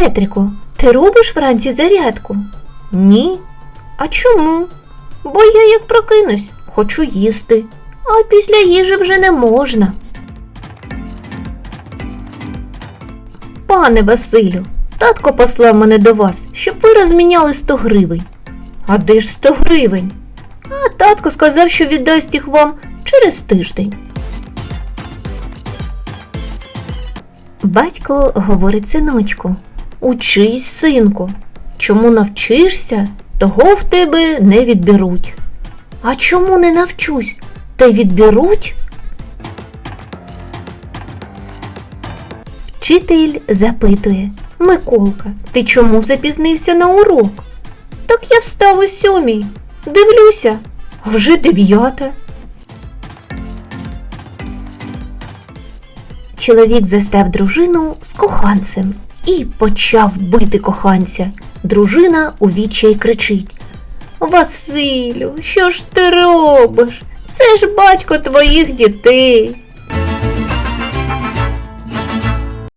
Петрику, ти робиш вранці зарядку? Ні. А чому? Бо я як прокинусь, хочу їсти, а після їжі вже не можна. Пане Василю, татко послав мене до вас, щоб ви розміняли 100 гривень. А де ж 100 гривень? А татко сказав, що віддасть їх вам через тиждень. Батько говорить синочку. Учись, синку. Чому навчишся, того в тебе не відберуть. А чому не навчусь? Та й відберуть? Вчитель запитує Миколка, ти чому запізнився на урок? Так я встав о сьомій. Дивлюся, вже дев'ята. Чоловік застав дружину з коханцем і почав бити коханця. Дружина у відчаї кричить Василю, що ж ти робиш? Це ж батько твоїх дітей.